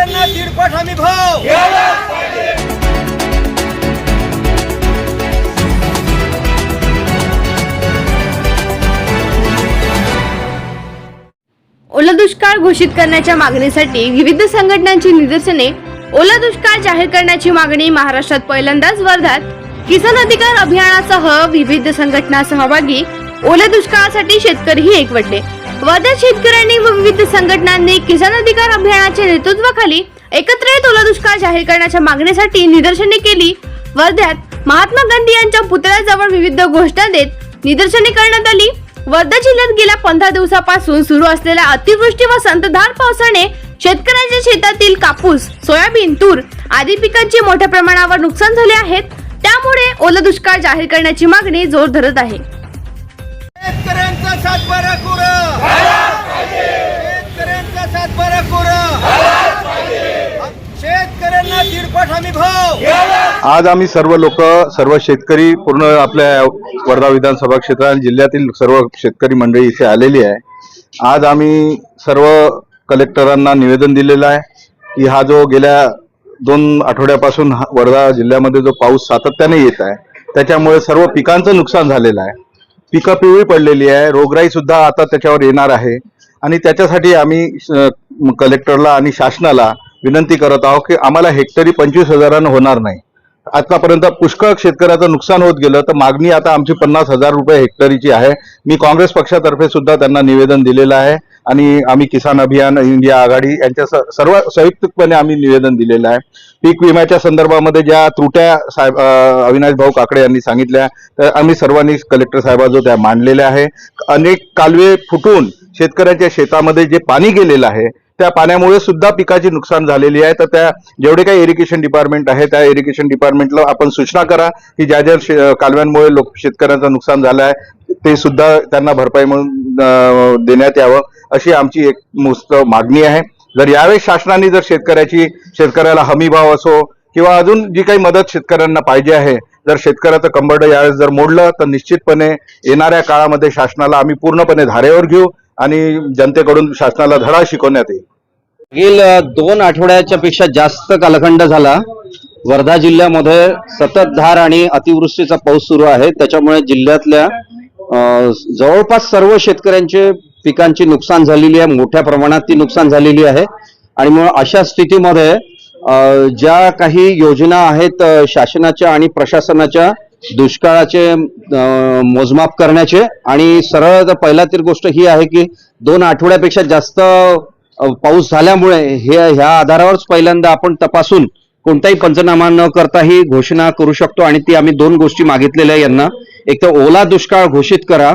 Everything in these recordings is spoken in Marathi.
शेतकऱ्यांना दीडपट हमी भाव. ओला दुष्काळ घोषित करण्याच्या मागणीसाठी विविध संघटनांची निदर्शने ओला दुष्काळ जाहीर करण्याची मागणी महाराष्ट्रात पहिल्यांदाच वर्धात. किसान अधिकार अभियानासह विविध संघटना सहभागी ओल्या दुष्काळासाठी शेतकरीही एकवटले. वर्ध्यात शेतकऱ्यांनी व विविध संघटनांनी किसान अधिकार अभियानाच्या नेतृत्वाखाली एकत्र येत ओला दुष्काळ जाहीर करण्याच्या मागणीसाठी निदर्शने केली. वर्ध्यात महात्मा गांधी यांच्या पुतळ्याजवळ विविध घोषणा देत निदर्शने करण्यात आली. वर्धा जिल्ह्यात गेल्या पंधरा दिवसापासून सुरू असलेल्या अतिवृष्टी व संततधार पावसाने शेतकऱ्यांच्या शेतातील कापूस सोयाबीन तूर आदी पिकांचे मोठ्या प्रमाणावर नुकसान झाले आहेत त्यामुळे ओला दुष्काळ जाहीर करण्याची मागणी जोर धरत आहे. आज आम्ही सर्व लोक सर्व शेतकरी पूर्ण आपल्या वर्धा विधानसभा क्षेत्र आणि जिल्ह्यातील सर्व शेतकरी मंडळी इथे आलेली आहे. आज आम्ही सर्व कलेक्टरांना निवेदन दिलेलं आहे की हा जो गेल्या दोन आठवड्यापासून हा वर्धा जिल्ह्यामध्ये जो पाऊस सातत्याने येत आहे त्याच्यामुळे सर्व पिकांचं नुकसान झालेलं आहे. पिकं पिवळी पडलेली आहे रोगराई सुद्धा आता त्याच्यावर येणार आहे. आणि त्याच्यासाठी आम्ही कलेक्टरला आणि शासनाला विनंती करत आहोत की आम्हाला हेक्टरी पंचवीस हजारानं होणार नाही. आतापर्यंत पुष्कळ शेतकऱ्याचं नुकसान होत गेलं तर मागणी आता आमची पन्नास हजार रुपये हेक्टरीची आहे. मी काँग्रेस पक्षातर्फे सुद्धा त्यांना निवेदन दिलेलं आहे आणि आम्ही किसान अभियान इंडिया आघाडी यांच्या स- सर्व संयुक्तपणे आम्ही निवेदन दिलेलं आहे. पीक विम्याच्या संदर्भामध्ये ज्या त्रुट्या साहेब अविनाश भाऊ काकडे यांनी सांगितल्या तर आम्ही सर्वांनी कलेक्टर साहेबाजो त्या मांडलेल्या आहे. अनेक कालवे फुटून शेतकऱ्यांच्या शेतामध्ये जे पाणी गेलेलं आहे त्या पाण्यामुळे सुद्धा पिकाची नुकसान झालेली आहे. तर त्या जेवढे काही इरिगेशन डिपार्टमेंट आहे त्या इरिगेशन डिपार्टमेंटला आपण सूचना करा की ज्या ज्या शे- कालव्यांमुळे लोक शेतकऱ्यांचं नुकसान झालं आहे ते सुद्धा त्यांना भरपाई म्हणून देण्यात यावं अशी आमची एक मुस्त मागणी आहे. जर यावेळेस शासनाने जर शेतकऱ्याची शेतकऱ्याला हमी भाव असो किंवा अजून जी काही मदत शेतकऱ्यांना पाहिजे आहे जर शेतकऱ्याचं कंबर्ड यावेळेस जर मोडलं तर निश्चितपणे येणाऱ्या काळामध्ये शासनाला आम्ही पूर्णपणे धारेवर घेऊ आणि जनतेकडून शासनाला धडा शिकवण्यात येईल. मागील दोन आठवड्याच्या पेक्षा जास्त कालखंड झाला. वर्धा जिल्ह्यामध्ये सततधार आणि अतिवृष्टीचा पाऊस सुरू आहे. त्याच्यामुळे जिल्ह्यातल्या जवळपास सर्व शेतकऱ्यांचे पिकांची नुकसान झालेली आहे. मोठ्या प्रमाणात ती नुकसान झालेली आहे. आणि मग अशा स्थितीमध्ये ज्या काही योजना आहेत शासनाच्या आणि प्रशासनाच्या दुष्काळाचे मोजमाप करण्याचे. आणि सरळ पहिला तर गोष्ट ही आहे की दोन आठवड्यापेक्षा जास्त पाऊस झाल्यामुळे हे ह्या आधारावरच पहिल्यांदा आपण तपासून कोणताही पंचनामा न करता ही घोषणा करू शकतो. आणि ती आम्ही दोन गोष्टी मागितलेल्या यांना. एक तर ओला दुष्काळ घोषित करा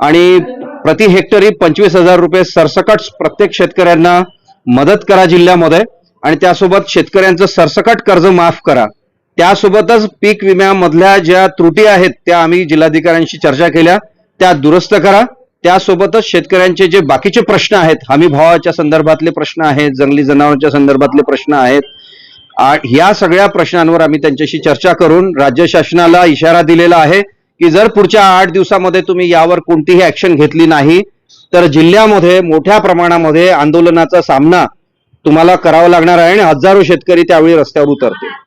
आणि प्रति हेक्टरी पंचवीस हजार रुपये सरसकट प्रत्येक शेतकऱ्यांना मदत करा जिल्ह्यामध्ये आणि त्यासोबत शेतकऱ्यांचं सरसकट कर्ज माफ करा. त्यासोबतच पीक विम्यामधल्या ज्या त्रुटी आहेत त्या आम्ही जिल्हाधिकाऱ्यांशी चर्चा केल्या. त्या दुरुस्त करा. त्यासोबतच शेतकऱ्यांचे जे बाकीचे प्रश्न आहेत हमी भावाच्या संदर्भातले प्रश्न आहेत जंगली जनावरांच्या संदर्भातले प्रश्न आहेत या सगळ्या प्रश्नांवर आम्ही त्यांच्याशी चर्चा करून राज्य शासनाला इशारा दिलेला आहे की जर पुढच्या आठ दिवसामध्ये तुम्ही यावर कोणतीही ऍक्शन घेतली नाही तर जिल्ह्यामध्ये मोठ्या प्रमाणामध्ये आंदोलनाचा सामना तुम्हाला करावा लागणार आहे आणि हजारो शेतकरी त्यावेळी रस्त्यावर उतरतील.